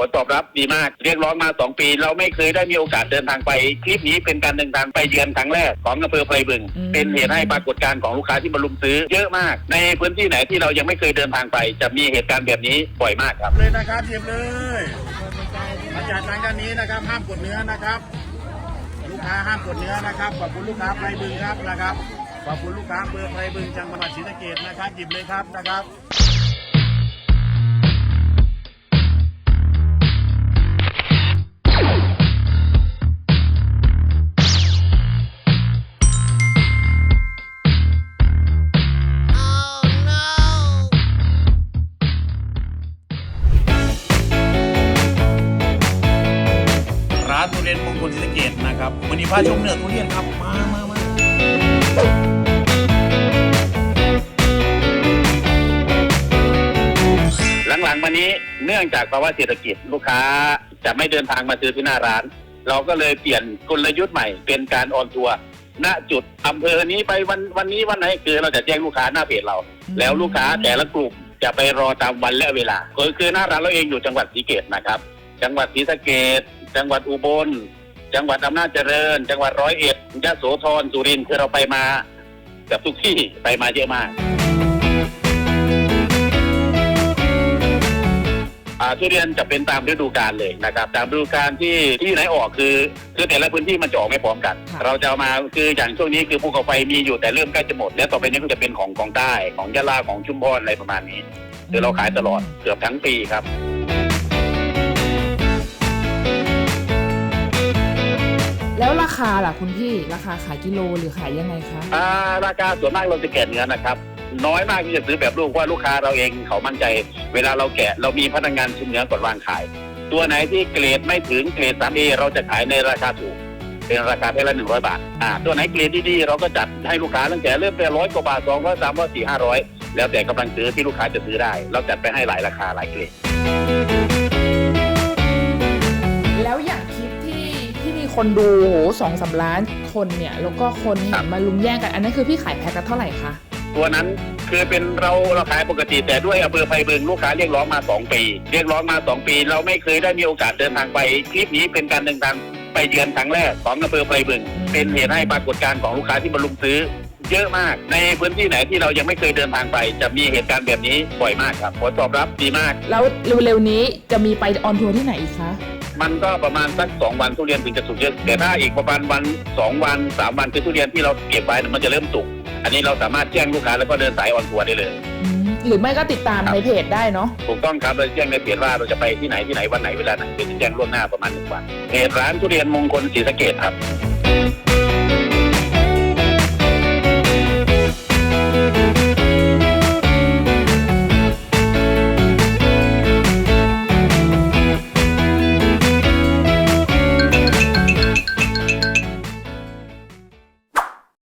ผลตอบรับดีมาก เรียกร้องมาสองปี เราไม่เคยได้มีโอกาสเดินทางไป คลิปนี้เป็นการเดินทางไปเยือนครั้งแรกของอำเภอไพรบึงอืมเป็นเหตุให้ปรากฏการณ์ของลูกค้าที่มารุมซื้อเยอะมาก ในพื้นที่ไหนที่เรายังไม่เคยเดินทางไป จะมีเหตุการณ์แบบนี้บ่อยมากครับเลยนะครับหยิบเลยมาจากทางด้านนี้นะครับห้ามกดเนื้อนะครับ ลูกค้าห้ามกดเนื้อนะครับขอบคุณลูกค้าไพรบึงครับนะครับขอบคุณลูกค้าอำเบอร์ไพรบึงจังหวัดศรีสะเกษนะครับหยิบเลยครับนะครับ เรียนมงคลศรีสะเกษนะครับวันนี้พาชมเนื้อทุเรียนครับมามามาหลังๆมานี้เนื่องจากภาวะเศรษฐกิจลูกค้าจะไม่เดินทางมาซื้อที่หน้าร้าน เราก็เลยเปลี่ยนกลยุทธ์ใหม่ เป็นการออนทัวร์ณจุดอำเภอนี้ไปวันวันนี้วันไหนคือเราจะแจ้งลูกค้าหน้าเพจเรา แล้วลูกค้าแต่ละกลุ่มจะไปรอตามวันและเวลาคือหน้าร้านเราเองอยู่จังหวัดศรีเกตนะครับ จังหวัดศรีสะเกดจังหวัดอุบล จังหวัดอำนาจเจริญ จังหวัดร้อยเอ็ดยะโสธรสุรินทร์คือเราไปมาเกือบทุกที่ไปมาเยอะมากอ่าทุเรียนจะเป็นตามฤดูกาลเลยนะครับ ตามฤดูกาลที่ที่ไหนออกคือคือแต่ละพื้นที่มันจะออกไม่พร้อมกันค่ะเราจะเอามาคืออย่างช่วงนี้คือภูเขาไฟมีอยู่แต่เริ่มใกล้จะหมด แล้วต่อไปนี้ก็จะเป็นของของใต้ของยะลาของชุมพรอะไรประมาณนี้คือเราขายตลอดเกือบทั้งปีครับ คาล่ะคุณพี่ราคาขายกิโลหรือขายยังไงคะอ่าราคาส่วนมากเราจะแกะเนื้อนะครับ น้อยมากที่จะซื้อแบบลูกเพราะว่าลูกค้าเราเองเขามั่นใจ เวลาเราแกะเรามีพนักงานชิมเนื้อก่อนวางขาย ตัวไหนที่เกรดไม่ถึงเกรดสามเอเราจะขายในราคาถูก เป็นราคาแค่ละหนึ่งร้อยบาทอ่าตัวไหนเกรดดีๆเราก็จัดให้ลูกค้าตั้งแต่เริ่มแต่ร้อยกว่าบาทสองร้อยสามร้อยสี่ห้าร้อยแล้วแต่กำลังซื้อที่ลูกค้าจะซื้อได้ เราจัดไปให้หลายราคาหลายเกรดแล้วอย่างคลิปที่ที่มี คนดูโหสองสามล้านคนเนี่ย แล้วก็คนเห็นมาลุมแย่งกัน อันนั้นคือพี่ขายแพ็คกันเท่าไหร่คะ ตัวนั้นคือเป็นเราเราขายปกติแต่ด้วยอำเภอไพบึงลูกค้าเรียกร้องมาสองปี เรียกร้องมาสองปี เราไม่เคยได้มีโอกาสเดินทางไปคลิปนี้เป็นการเดินทางไปเยือนครั้งแรกของอำเภอไพบึงอืมเป็นเหตุให้ปรากฏการณ์ของลูกค้าที่มาลุมซื้อ เยอะมากในพื้นที่ไหนที่เรายังไม่เคยเดินทางไป จะมีเหตุการณ์แบบนี้บ่อยมากครับผลตอบรับดีมาก แล้วเร็วๆนี้จะมีไปออนทัวร์ที่ไหนอีกคะ มันก็ประมาณสักสองวันทุเรียนถึงจะสุกเยอะแต่ถ้าอีกประมาณวันสองวันสามวันคือทุเรียนที่เราเก็บไว้เนี่ยมันจะเริ่มสุกอันนี้เราสามารถแจ้งลูกค้าแล้วก็เดินสายออนทัวร์ได้เลย อืมหรือไม่ก็ติดตามครับ ในเพจได้เนาะถูกต้องครับเราแจ้งในเพจว่าเราจะไปที่ไหนที่ไหนวันไหนเวลาไหนเดี๋ยวจะแจ้งล่วงหน้าประมาณหนึ่งวันเพจร้านทุเรียนมงคลศรีสะเกดครับ